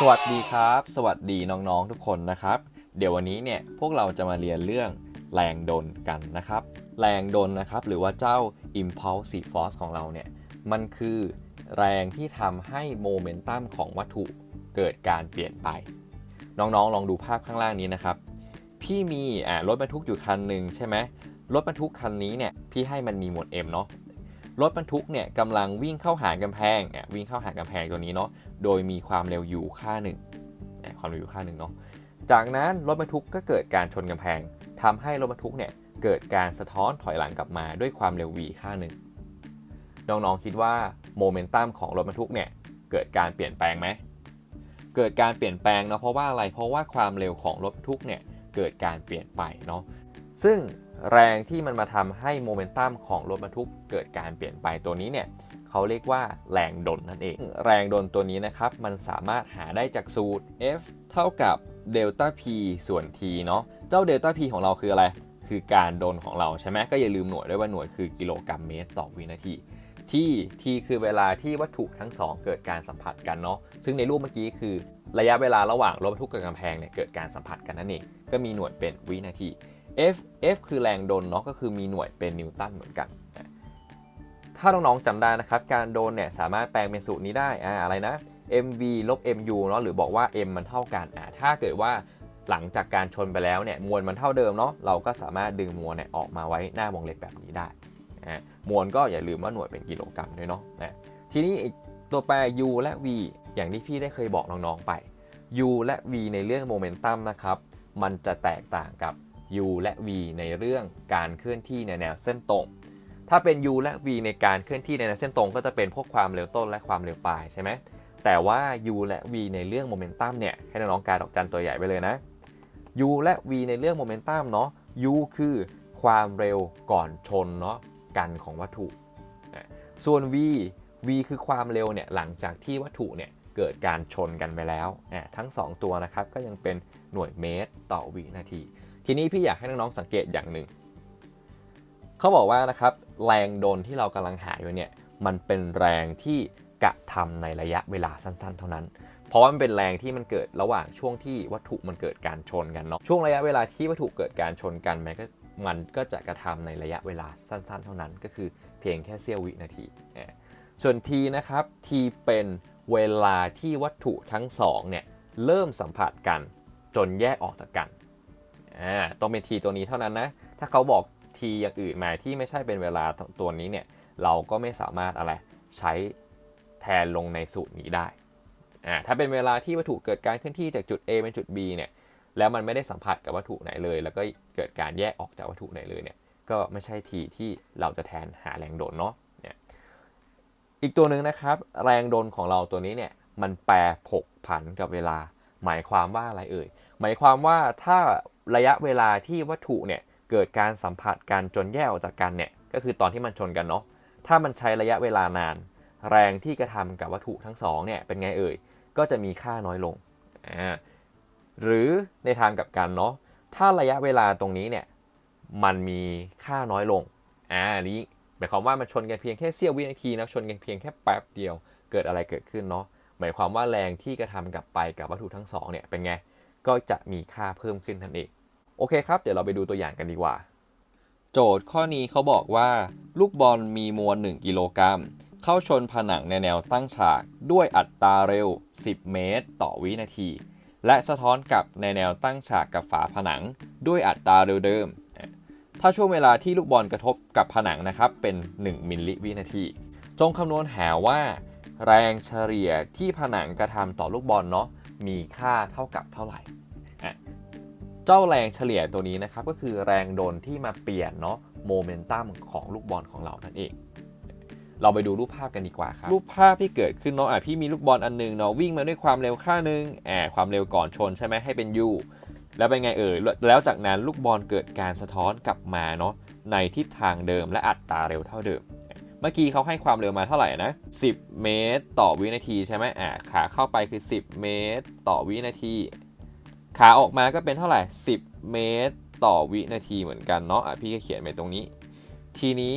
สวัสดีครับ สวัสดีน้องๆทุกคนนะครับ เดี๋ยววันนี้เนี่ยพวกเราจะมาเรียนเรื่องแรงดลกันนะครับ แรงดลนะครับหรือว่าเจ้า impulsive force ของเราเนี่ยมันคือแรงที่ทำให้โมเมนตัมของวัตถุเกิดการเปลี่ยนไป น้องๆ ลองดูภาพข้างล่างนี้นะครับ พี่มีอ่ารถบรรทุกอยู่คันหนึ่งใช่ไหมรถบรรทุกคันนี้เนี่ยพี่ให้มันมีหมวด M เนาะ รถบรรทุกเนี่ยกำลังวิ่งเข้าหากำแพงอะวิ่งเข้าหากำแพงตัวนี้เนาะโดยมีความเร็วอยู่ค่าหนึ่งอะความเร็วอยู่ค่าหนึ่งเนาะจากนั้นรถบรรทุกก็เกิดการชนกำแพงทำให้รถบรรทุกเนี่ยเกิดการสะท้อนถอยหลังกลับมาด้วยความเร็ว v ค่าหนึ่งน้องๆคิดว่าโมเมนตัมของรถบรรทุกเนี่ยเกิดการเปลี่ยนแปลงไหมเกิดการเปลี่ยนแปลงเนาะเพราะว่าอะไรเพราะว่าความเร็วของรถบรรทุกเนี่ยเกิดการเปลี่ยนไปเนาะ ซึ่งแรงที่มันมาทำให้โมเมนตัมของรถบรรทุกเกิดการเปลี่ยนไปตัวนี้เนี่ยเขาเรียกว่าแรงดลนั่นเอง แรงดลตัวนี้นะครับมันสามารถหาได้จากสูตร F เท่ากับเดลต้า P ส่วน T เนาะเจ้าเดลต้า P ของเราคืออะไร คือการดลของเราใช่ไหมก็อย่าลืมหน่วยด้วยว่าหน่วยคือกิโลกรัมเมตรต่อวินาทีที่ T คือเวลาที่วัตถุทั้งสองเกิดการสัมผัสกันเนาะซึ่งในรูปเมื่อกี้คือ ระยะเวลาระหว่างรถบรรทุกกับกำแพงเนี่ยเกิดการสัมผัสกันนั่นเองก็มีหน่วยเป็นวินาที F F คือแรงดลเนาะก็คือมีหน่วยเป็นนิวตันเหมือนกัน ถ้าน้องๆจำได้นะครับ การโดนเนี่ยสามารถแปลงเป็นสูตรนี้ได้อ่าอะไรนะ mv ลบ mu เนาะหรือบอกว่า m มันเท่ากันอ่าถ้าเกิดว่าหลังจากการชนไปแล้วเนี่ยมวลมันเท่าเดิมเนาะเราก็สามารถดึงมวลเนี่ยออกมาไว้หน้าวงเล็บแบบนี้ได้อ่ามวลก็อย่าลืมว่าหน่วยเป็นกิโลกรัมด้วยเนาะอ่าทีนี้ตัวแปร u และ v อย่างที่พี่ได้เคยบอกน้องๆไป u และ v ในเรื่องโมเมนตัมนะครับมันจะแตกต่างกับ u และ v ในเรื่องการเคลื่อนที่ในแนวเส้นตรง ถ้าเป็น u และ v ในการเคลื่อนที่ในแนวเส้นตรง ก็จะเป็นพวกความเร็วต้นและความเร็วปลายใช่ไหมแต่ว่า u และ v ในเรื่องโมเมนตัมเนี่ยให้น้องๆการดอกจันตัวใหญ่ไปเลยนะ u และ v ในเรื่องโมเมนตัมเนาะ u คือความเร็วก่อนชนเนาะกันของวัตถุ ส่วน v v คือความเร็วเนี่ยหลังจากที่วัตถุเนี่ยเกิดการชนกันไปแล้ว ทั้ง 2 ตัวนะครับก็ยังเป็นหน่วยเมตรต่อวินาที ทีนี้พี่อยากให้น้องๆสังเกตอย่างหนึ่งเขาบอกว่านะครับแรงโดนที่เรากำลังหาอยู่เนี่ยมันเป็นแรงที่กระทำในระยะเวลาสั้น ๆ เท่านั้น เพราะว่ามันเป็นแรงที่มันเกิดระหว่างช่วงที่วัตถุมันเกิดการชนกันเนาะช่วงระยะเวลาที่วัตถุเกิดการชนกันมันก็มันก็จะกระทำในระยะเวลาสั้น ๆ เท่านั้น ก็คือเพียงแค่เสี้ยววินาทีอ่าส่วน t นะครับ t เป็นเวลาที่วัตถุทั้งสองเนี่ยเริ่มสัมผัสกันจนแยกออกจากกัน อ่าต้องเป็น t ตัวนี้เท่านั้นนะ ถ้าเขาบอก t อย่างอื่นมาที่ไม่ใช่เป็นเวลาตัวนี้เนี่ย เราก็ไม่สามารถอะไรใช้แทนลงในสูตรนี้ได้อ่าถ้าเป็นเวลาที่วัตถุเกิดการเคลื่อนที่จากจุด A เป็นจุด B เนี่ย แล้วมันไม่ได้สัมผัสกับวัตถุไหนเลย แล้วก็เกิดการแยกออกจากวัตถุไหนเลยเนี่ย ก็ไม่ใช่ t ที่เราจะแทนหาแรงโดนเนาะเนี่ยอีกตัวหนึ่งนะครับ แรงโดนของเราตัวนี้เนี่ย มันแปรผกผันกับเวลา หมายความว่าอะไรเอ่ย หมายความว่าถ้า ระยะเวลาที่วัตถุเนี่ยเกิดการสัมผัสกันจนแยกออกจากกันเนี่ยก็คือตอนที่มันชนกันเนาะถ้ามันใช้ระยะเวลานาน แรงที่กระทำกับวัตถุทั้งสองเนี่ยเป็นไงเอ่ยก็จะมีค่าน้อยลงอ่าหรือในทางกับกันเนาะถ้าระยะเวลาตรงนี้เนี่ยมันมีค่าน้อยลงอ่านี้หมายความว่ามันชนกันเพียงแค่เสี้ยววินาทีนะชนกันเพียงแค่แป๊บเดียวเกิดอะไรเกิดขึ้นเนาะหมายความว่าแรงที่กระทำกับไปกับวัตถุทั้งสองเนี่ยเป็นไง ก็จะมีค่าเพิ่มขึ้นนั่นเอง โอเคครับ เดี๋ยวเราไปดูตัวอย่างกันดีกว่า โจทย์ข้อนี้เขาบอกว่า ลูกบอลมีมวล 1 กิโลกรัม เข้าชนผนังในแนวตั้งฉาก ด้วยอัตราเร็ว 10 เมตร ต่อวินาที และสะท้อนกลับในแนวตั้งฉากกับฝาผนัง ด้วยอัตราเร็วเดิม ถ้าช่วงเวลาที่ลูกบอลกระทบกับผนังนะครับเป็น 1 มิลลิวินาที จงคำนวณหาว่า แรงเฉลี่ยที่ผนังกระทำต่อลูกบอลเนาะมีค่าเท่ากับเท่าไหร่ เจ้าแรงเฉลี่ยตัวนี้นะครับก็คือแรงโดนที่มาเปลี่ยนเนาะโมเมนตัมของลูกบอลของเรานั่นเอง เราไปดูรูปภาพกันดีกว่าครับ รูปภาพที่เกิดขึ้นเนาะอะพี่มีลูกบอลอันหนึงเนาะวิ่งมาด้วยความเร็วค่าหนึงแอบความเร็วก่อนชนใช่ไหมให้เป็น u แล้วเป็นไงเอ่ยแล้วจากนั้นลูกบอลเกิดการสะท้อนกลับมาเนาะในทิศทางเดิมและอัตราเร็วเท่าเดิม เมื่อกี้เขาให้ความเร็วมาเท่าไหร่นะ 10 เมตร ต่อวินาทีใช่ไหมอ่าขาเข้าไปคือ 10 เมตร ต่อวินาที ขาออกมาก็เป็นเท่าไหร่ 10 เมตรต่อวินาทีเหมือนกันเนาะอะพี่ก็เขียนไปตรงนี้ ทีนี้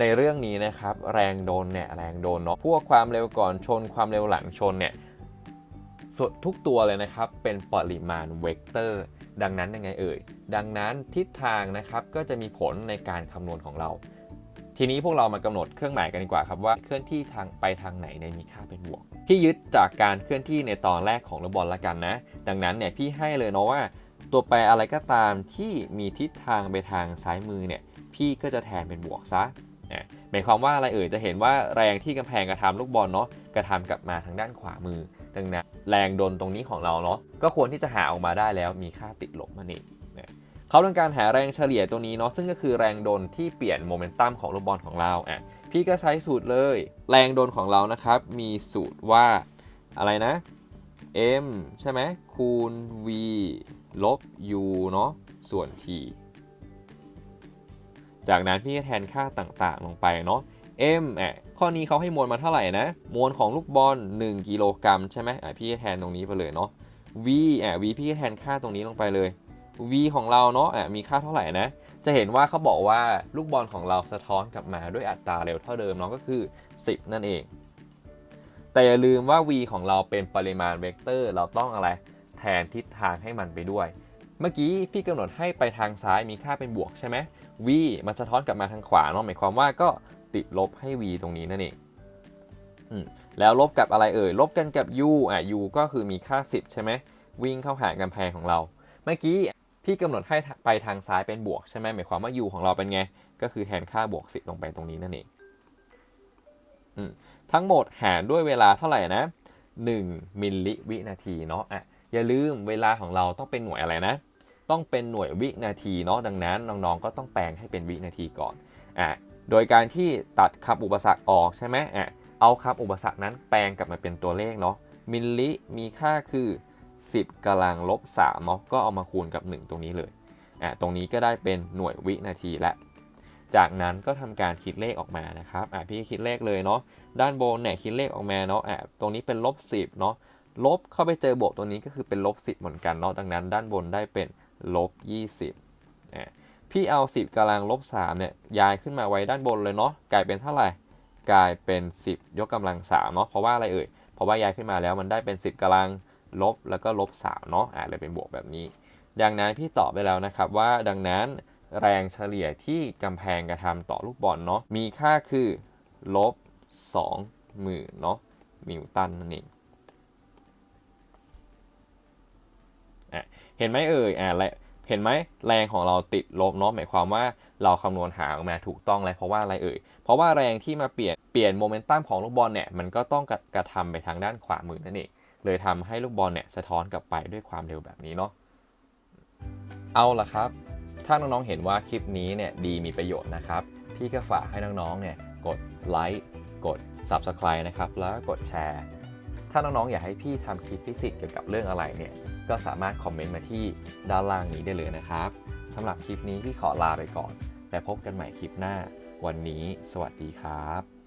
ในเรื่องนี้นะครับ แรงโดนเนี่ยแรงโดนเนาะพวกความเร็วก่อนชนความเร็วหลังชนเนี่ยส่วนทุกตัวเลยนะครับ เป็นปริมาณเวกเตอร์ ดังนั้นยังไงเอ่ย ดังนั้นทิศทางนะครับก็จะมีผลในการคำนวณของเรา ทีนี้พวกเรามากำหนดเครื่องหมายกันดีกว่าครับว่าเคลื่อนที่ทางไปทางไหนในมีค่าเป็นบวก พี่ยึดจากการเคลื่อนที่ในตอนแรกของลูกบอลละกันนะ ดังนั้นเนี่ยพี่ให้เลยเนาะว่า ตัวแปรอะไรก็ตามที่มีทิศทางไปทางซ้ายมือเนี่ยพี่ก็จะแทนเป็นบวกซะนะหมายความว่าอะไรเอ่ยจะเห็นว่าแรงที่กำแพงกระทำลูกบอลเนาะกระทำกลับมาทางด้านขวามือ ดังนั้นแรงดนตรงนี้ของเราเนาะก็ควรที่จะหาออกมาได้แล้วมีค่าติดลบมันเองนะ เขาต้องการหาแรงเฉลี่ยตัวนี้เนาะซึ่งก็คือแรงดนที่เปลี่ยนโมเมนตัมของลูกบอลของเราอะพี่ก็ใช้สูตรเลย แรงดนของเรานะครับมีสูตรว่าอะไรนะ m ใช่ไหมคูณ v ลบ u เนาะส่วน t จากนั้นพี่ก็แทนค่าต่างๆ ลงไปเนาะ m อะข้อนี้เขาให้มวลมาเท่าไหร่นะ มวลของลูกบอล1กิโลกรัมใช่ไหมอะพี่ก็แทนตรงนี้ไปเลยเนาะ v อะ v พี่ก็แทนค่าตรงนี้ลงไปเลย v ของเราเนาะอะมีค่าเท่าไหร่นะ จะเห็นว่าเขาบอกว่าลูกบอลของเราสะท้อนกลับมาด้วยอัตราเร็วเท่าเดิมเนาะก็คือ 10 นั่นเอง แต่อย่าลืมว่า v ของเราเป็นปริมาณเวกเตอร์ เราต้องอะไรแทนทิศทางให้มันไปด้วย เมื่อกี้พี่กำหนดให้ไปทางซ้ายมีค่าเป็นบวกใช่ไหม v มันสะท้อนกลับมาทางขวาเนาะหมายความว่าก็ติดลบให้ v ตรงนี้นั่นเองอืมแล้วลบกับอะไรเอ่ยลบกันกับ u อะ u ก็คือมีค่า 10 ใช่ไหมวิ่งเข้าหากำแพงของเรา เมื่อกี้ พี่กำหนดให้ไปทางซ้ายเป็นบวกใช่ไหมหมายความว่า u ของเราเป็นไง ก็คือแทนค่าบวก 10 ลงไปตรงนี้นั่นเองอทั้งหมดหารด้วยเวลาเท่าไหร่นะ 1 มิลลิวินาทีเนาะอะอย่าลืมเวลาของเราต้องเป็นหน่วยอะไรนะ ต้องเป็นหน่วยวินาทีเนาะดังนั้นน้องๆก็ต้องแปลงให้เป็นวินาทีก่อนอะโดยการที่ตัดคำอุปสรรคออกใช่ไหมอะเอาคำอุปสรรคนั้นแปลงกลับมาเป็นตัวเลขเนาะมิลลิมีค่าคือ 10กำลังลบ3เนาะก็เอามาคูณกับ 1 ตรงนี้เลยอะตรงนี้ก็ได้เป็นหน่วยวินาทีและ จากนั้นก็ทำการคิดเลขออกมานะครับอะพี่คิดเลขเลยเนาะด้านบนเนี่ยคิดเลขออกมาเนาะอะตรงนี้เป็นลบ10เนาะลบเข้าไปเจอบวกตัวนี้ก็คือเป็นลบ10 เหมือนกันเนาะดังนั้น ด้านบนได้เป็นลบ20อะพี่เอา 10กำลังลบ3เนี่ยย้ายขึ้นมาไว้ด้านบนเลยเนาะกลายเป็นเท่าไหร่กลายเป็น 10 ยกกำลัง3เนาะเพราะว่าอะไรเอ่ยเพราะว่าย้ายขึ้นมาแล้วมันได้เป็น 10กำลัง ลบแล้วก็ลบ3เนาะอะเลยเป็นบวกแบบนี้ ดังนั้นพี่ตอบไปแล้วนะครับว่าดังนั้นแรงเฉลี่ยที่กำแพงกระทำต่อลูกบอลเนาะมีค่าคือลบ2หมื่นเนาะนิวตันนั่นเองอะเห็นไหมเอ่ยอะและเห็นไหมแรงของเราติดลบเนาะหมายความว่าเราคำนวณหาออกมาถูกต้องเลยเพราะว่าอะไรเอ่ยเพราะว่าแรงที่มาเปลี่ยนเปลี่ยนโมเมนตัมของลูกบอลเนี่ยมันก็ต้องกระกระทำไปทางด้านขวามือนั่นเอง เลยทำให้ลูกบอลเนี่ยสะท้อนกลับไปด้วยความเร็วแบบนี้เนาะเอาละครับ ถ้าน้องๆเห็นว่าคลิปนี้เนี่ยดีมีประโยชน์นะครับ พี่ก็ฝากให้น้องๆเนี่ยกดไลค์กด Subscribe นะครับแล้วก็กดแชร์ถ้าน้องๆอยากให้พี่ทำคลิปฟิสิกส์เกี่ยวกับเรื่องอะไรเนี่ยก็สามารถคอมเมนต์มาที่ด้านล่างนี้ได้เลยนะครับสำหรับคลิปนี้ที่ขอลาไปก่อน และพบกันใหม่คลิปหน้า วันนี้ สวัสดีครับ